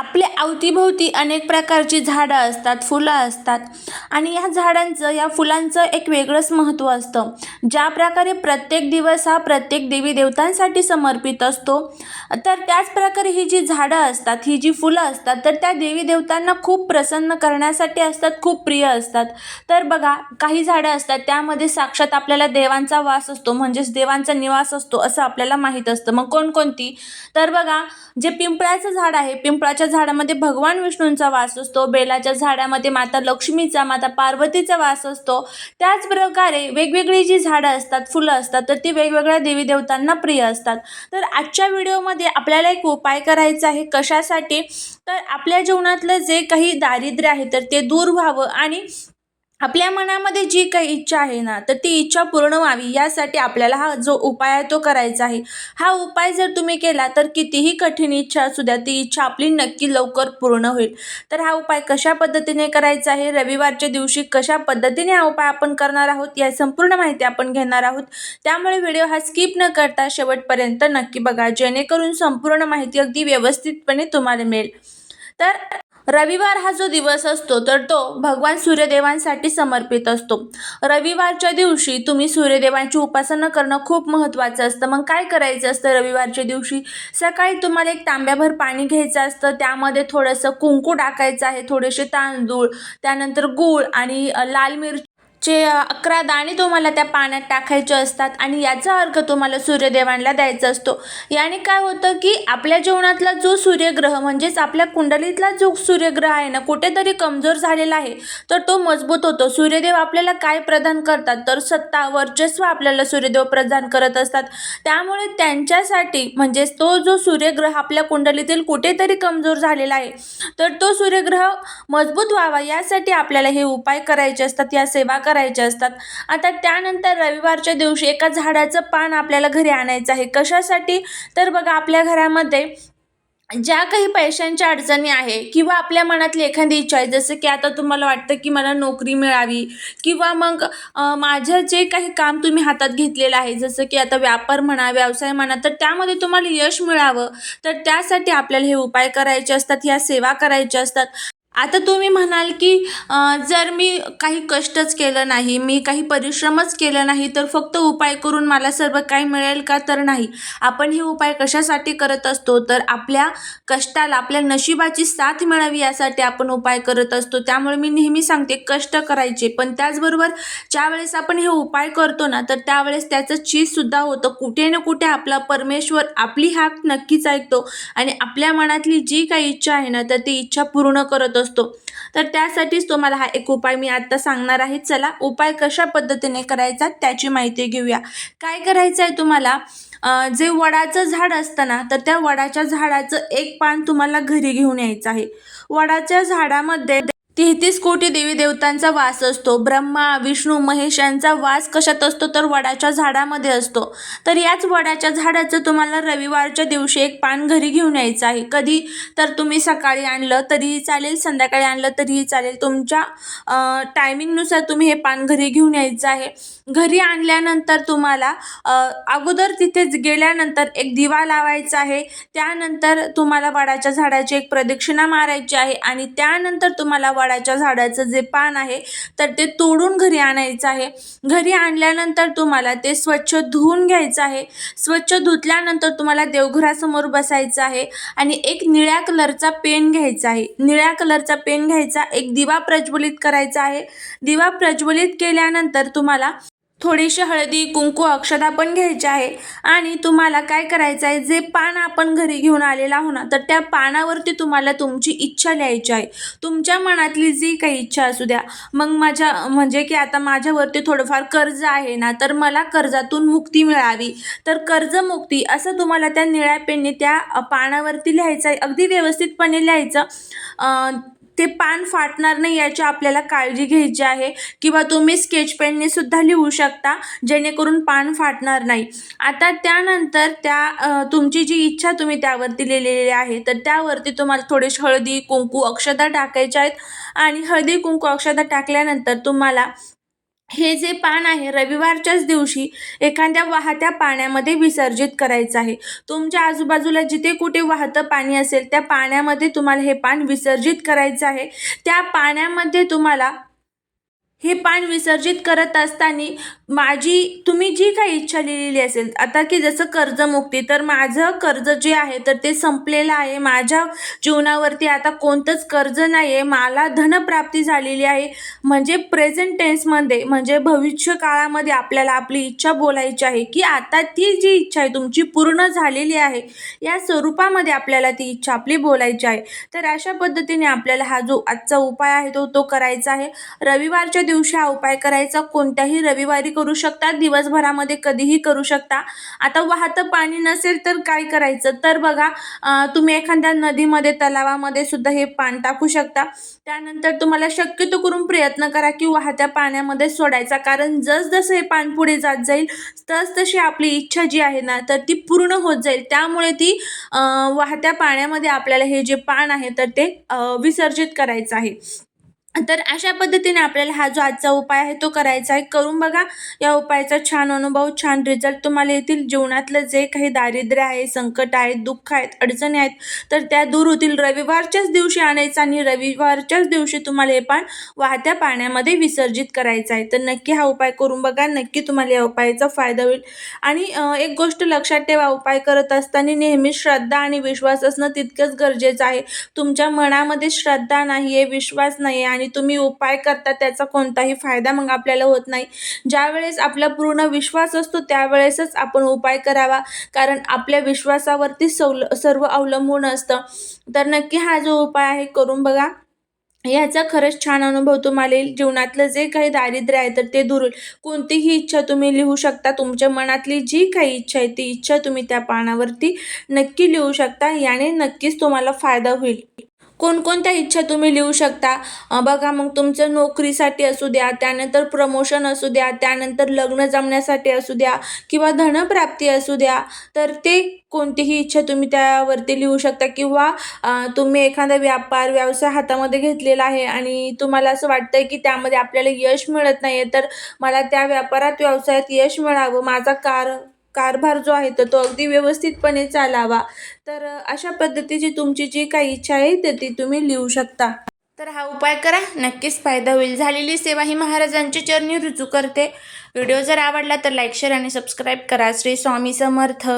आपल्या अवतीभोवती अनेक प्रकारची झाडं असतात फुलं असतात. आणि या झाडांचं या फुलांचं एक वेगळंच महत्त्व असतं. ज्या प्रकारे प्रत्येक दिवस हा प्रत्येक देवी देवतांसाठी समर्पित असतो तर त्याच प्रकारे ही जी झाडं असतात ही जी फुलं असतात तर त्या देवी देवतांना खूप प्रसन्न करण्यासाठी असतात खूप प्रिय असतात. तर बघा काही झाडं असतात त्यामध्ये साक्षात आपल्याला देवांचा वास असतो म्हणजेच देवांचा निवास असतो असं आपल्याला माहीत असतं. मग कोणकोणती? तर बघा जे पिंपळाचं झाड आहे पिंपळाच्या झाडामध्ये भगवान विष्णूंचा वास असतो बेलाच्या झाडामध्ये माता लक्ष्मीचा माता पार्वतीचा वास असतो. त्याच प्रकारे वेगवेगळी जी झाडं असतात फुलं असतात तर ती वेगवेगळ्या देवी देवतांना प्रिय असतात. तर आजच्या व्हिडिओमध्ये आपल्याला एक उपाय करायचा आहे कशासाठी? तर आपल्या जीवनातलं जे काही दारिद्र्य आहे तर ते दूर व्हावं आणि आपल्या मनामध्ये जी काही इच्छा आहे ना तर ती इच्छा पूर्ण व्हावी. यासाठी आपल्याला हा जो उपाय आहे तो करायचा आहे. हा उपाय जर तुम्ही केला तर कितीही कठीण इच्छा असू द्या ती इच्छा आपली नक्की लवकर पूर्ण होईल. तर हा उपाय कशा पद्धतीने करायचा आहे? रविवारच्या दिवशी कशा पद्धतीने हा उपाय आपण करणार आहोत? या संपूर्ण माहिती आपण घेणार आहोत. त्यामुळे व्हिडिओ हा स्किप न करता शेवटपर्यंत नक्की बघा जेणेकरून संपूर्ण माहिती अगदी व्यवस्थितपणे तुम्हाला मिळेल. तर रविवार हा जो दिवस असतो तर तो भगवान सूर्यदेवांसाठी समर्पित असतो. रविवारच्या दिवशी तुम्ही सूर्यदेवांची उपासना करणं खूप महत्त्वाचं असतं. मग काय करायचं असतं रविवारच्या दिवशी? सकाळी तुम्हाला एक तांब्याभर पाणी घ्यायचं असतं. त्यामध्ये थोडंसं कुंकू टाकायचं आहे थोडेसे तांदूळ त्यानंतर गूळ आणि लाल मिरची चे अकरा दाणे तुम्हाला त्या पाण्यात टाकायचे असतात आणि याचा अर्घ तुम्हाला सूर्यदेवांना द्यायचा असतो. याने काय होतं की आपल्या जीवनातला जो सूर्यग्रह म्हणजेच आपल्या कुंडलीतला जो सूर्यग्रह आहे ना कुठेतरी कमजोर झालेला आहे तर तो मजबूत होतो. सूर्यदेव आपल्याला काय प्रदान करतात? तर सत्ता वर्चस्व आपल्याला सूर्यदेव प्रदान करत असतात. त्यामुळे त्यांच्यासाठी म्हणजेच तो जो सूर्यग्रह आपल्या कुंडलीतील कुठेतरी कमजोर झालेला आहे तर तो सूर्यग्रह मजबूत व्हावा यासाठी आपल्याला हे उपाय करायचे असतात. या सेवा करायचे असतात. आता त्यानंतर रविवारच्या दिवशी एका झाडाचं पान आपल्याला घरी आणायचं आहे. कशासाठी? तर बघा आपल्या घरामध्ये ज्या काही पैशांच्या अडचणी आहे किंवा आपल्या मनातली एखादी इच्छा आहे जसं की आता तुम्हाला वाटतं की मला नोकरी मिळावी किंवा मग माझं जे काही काम तुम्ही हातात घेतलेलं आहे जसं की आता व्यापार म्हणा व्यवसाय म्हणा तर त्यामध्ये तुम्हाला यश मिळावं. तर त्यासाठी आपल्याला हे उपाय करायचे असतात ह्या सेवा करायच्या असतात. आता तुम्ही म्हणाल की जर मी काही कष्टच केलं नाही मी काही परिश्रमच केलं नाही तर फक्त उपाय करून मला सर्व काही मिळेल का? तर नाही. आपण हे उपाय कशासाठी करत असतो? तर आपल्या कष्टाला आपल्या नशिबाची साथ मिळावी यासाठी आपण उपाय करत असतो. त्यामुळे मी नेहमी सांगते कष्ट करायचे. पण त्याचबरोबर ज्यावेळेस आपण हे उपाय करतो ना तर त्यावेळेस त्याचं चीजसुद्धा होतं. कुठे ना कुठे आपला परमेश्वर आपली हाक नक्कीच ऐकतो. आणि आपल्या मनातली जी काही इच्छा आहे ना तर ती इच्छा पूर्ण करत असतो. तर त्यासाठीच तुम्हाला हा एक उपाय मी आत्ता सांगणार आहे. चला उपाय कशा पद्धतीने करायचा त्याची माहिती घेऊया. काय करायचं आहे तुम्हाला? जे वडाचं झाड असतं ना तर त्या वडाच्या झाडाचं एक पान तुम्हाला घरी घेऊन यायचं आहे. वडाच्या झाडामध्ये तेहतीस कोटी देवी देवतांचा वास असतो. ब्रह्मा विष्णू महेश यांचा वास कशात असतो तर वडाच्या झाडामध्ये असतो. तर याच वडाच्या झाडाचं तुम्हाला रविवारच्या दिवशी एक पान घरी घेऊन यायचं आहे. कधी तर तुम्ही सकाळी आणलं तरीही चालेल संध्याकाळी आणलं तरीही चालेल. तुमच्या टायमिंगनुसार तुम्ही हे पान घरी घेऊन यायचं आहे. घरी आणल्यानंतर तुम्हाला अगोदर तिथे गेल्यानंतर एक दिवा लावायचा आहे. त्यानंतर तुम्हाला वडाच्या झाडाची एक प्रदक्षिणा मारायची आहे आणि त्यानंतर तुम्हाला नारळाच्या झाडाचं जे पान आहे तर ते तोडून घरी आणायचं आहे. घरी आणल्यानंतर तुम्हाला ते स्वच्छ धुवून घ्यायचं आहे. स्वच्छ धुतल्यानंतर तुम्हाला देवघरासमोर बसायचं आहे आणि एक निळ्या कलरचा पेन घ्यायचा आहे. निळ्या कलरचा पेन घ्यायचा एक दिवा प्रज्वलित करायचा आहे. दिवा प्रज्वलित केल्यानंतर तुम्हाला थोडीशी हळदी कुंकू अक्षता पण घ्यायची आहे. आणि तुम्हाला काय करायचं आहे? जे पान आपण घरी घेऊन आलेला आहो ना तर त्या पानावरती तुम्हाला तुमची इच्छा लिहायची आहे. तुमच्या मनातली जी काही इच्छा असू द्या. मग माझ्या म्हणजे की आता माझ्यावरती थोडंफार कर्ज आहे ना तर मला कर्जातून मुक्ती मिळावी. तर कर्जमुक्ती असं तुम्हाला त्या निळ्या पेनने त्या पानावरती लिहायचं आहे. अगदी व्यवस्थितपणे लिहायचं. ते पान फाटणार नाही याची आपल्याला काळजी घ्यायची आहे. किंवा तुम्ही स्केच पेनने सुद्धा लिहू शकता जेणेकरून पान फाटणार नाही. आता त्यानंतर त्या तुमची जी इच्छा तुम्ही त्यावरती लिहिलेली आहे तर त्यावरती तुम्हाला थोडीशी हळदी कुंकू अक्षता टाकायच्या आहेत. आणि हळदी कुंकू अक्षता टाकल्यानंतर तुम्हाला हे जे पान आहे रविवारच्याच दिवशी एखाद्या वाहत्या पाण्यामध्ये विसर्जित करायचं आहे. तुमच्या आजूबाजूला जिथे कुठे वाहतं पाणी असेल त्या पाण्यामध्ये तुम्हाला हे पान विसर्जित करायचं आहे. त्या पाण्यामध्ये तुम्हाला हे पान विसर्जित करत असताना माझी तुम्ही जी काही इच्छा लिहिलेली असेल आता की जसं कर्जमुक्ती तर माझं कर्ज जे आहे तर ते संपलेलं आहे. माझ्या जीवनावरती आता कोणतंच कर्ज नाही आहे मला धनप्राप्ती झालेली आहे. म्हणजे प्रेझेंट टेन्समध्ये म्हणजे भविष्य काळामध्ये आपल्याला आपली इच्छा बोलायची आहे की आता ती जी इच्छा आहे तुमची पूर्ण झालेली आहे या स्वरूपामध्ये आपल्याला ती इच्छा आपली बोलायची आहे. तर अशा पद्धतीने आपल्याला हा जो आजचा उपाय आहे तो तो करायचा आहे. रविवारच्या दिवशी हा उपाय करायचा. कोणत्याही रविवारी करू शकता. दिवसभरामध्ये कधीही करू शकता. आता वाहतं पाणी नसेल तर काय करायचं? तर बघा तुम्ही एखाद्या नदीमध्ये तलावामध्ये सुद्धा हे पान टाकू शकता. त्यानंतर तुम्हाला शक्यतो करून प्रयत्न करा की वाहत्या पाण्यामध्ये सोडायचा. कारण जसजसं हे पान पुढे जात जाईल तस तशी आपली इच्छा जी आहे ना तर ती पूर्ण होत जाईल. त्यामुळे ती वाहत्या पाण्यामध्ये आपल्याला हे जे पान आहे तर ते विसर्जित करायचं आहे. तर अशा पद्धतीने आपल्याला हा जो आजचा उपाय आहे तो करायचा आहे. करून बघा या उपायाचा छान अनुभव छान रिझल्ट तुम्हाला येतील. जीवनातलं जे काही दारिद्र्य आहे संकट आहेत दुःख आहेत अडचणी आहेत तर त्या दूर होतील. रविवारच्याच दिवशी आणायचं आणि रविवारच्याच दिवशी तुम्हाला हे पान वाहत्या पाण्यामध्ये विसर्जित करायचं आहे. तर नक्की हा उपाय करून बघा. नक्की तुम्हाला या उपायाचा फायदा होईल. आणि एक गोष्ट लक्षात ठेवा. उपाय करत असताना नेहमी श्रद्धा आणि विश्वास असणं तितकंच गरजेचं आहे. तुमच्या मनामध्ये श्रद्धा नाही आहे विश्वास नाही आहे आणि तुम्ही उपाय करता त्याचा कोणताही फायदा मग आपल्याला होत नाही. ज्यावेळेस आपला पूर्ण विश्वास असतो त्यावेळेसच आपण उपाय करावा. कारण आपल्या विश्वासावरती सवल सर्व अवलंबून असतं. तर नक्की हा जो उपाय आहे करून बघा. याचा खरंच छान अनुभव तुम्हाला येईल. जीवनातलं जे काही दारिद्र्य आहे तर ते दूर होईल. कोणतीही इच्छा तुम्ही लिहू शकता. तुमच्या मनातली जी काही इच्छा आहे ती इच्छा तुम्ही त्या पानावरती नक्की लिहू शकता. याने नक्कीच तुम्हाला फायदा होईल. कोणकोणत्या इच्छा तुम्ही लिहू शकता? बघा मग तुमचं नोकरीसाठी असू द्या त्यानंतर प्रमोशन असू द्या त्यानंतर लग्न जमण्यासाठी असू द्या किंवा धनप्राप्ती असू द्या तर ते कोणतीही इच्छा तुम्ही त्यावरती लिहू शकता किंवा तुम्ही एखादा व्यापार व्यवसाय हातामध्ये घेतलेला आहे आणि तुम्हाला असं वाटतंय की त्यामध्ये आपल्याला यश मिळत नाही आहे तर मला त्या व्यापारात व्यवसायात यश मिळावं माझा कार कारभार जो आहे तर तो अगदी व्यवस्थितपणे चालावा. तर अशा पद्धतीची तुमची जी काही इच्छा आहे तर ती तुम्ही लिहू शकता. तर हा उपाय करा. नक्कीच फायदा होईल. झालेली सेवा ही महाराजांची चरणी रुजू करते. व्हिडिओ जर आवडला तर लाईक शेअर आणि सबस्क्राईब करा. श्री स्वामी समर्थ.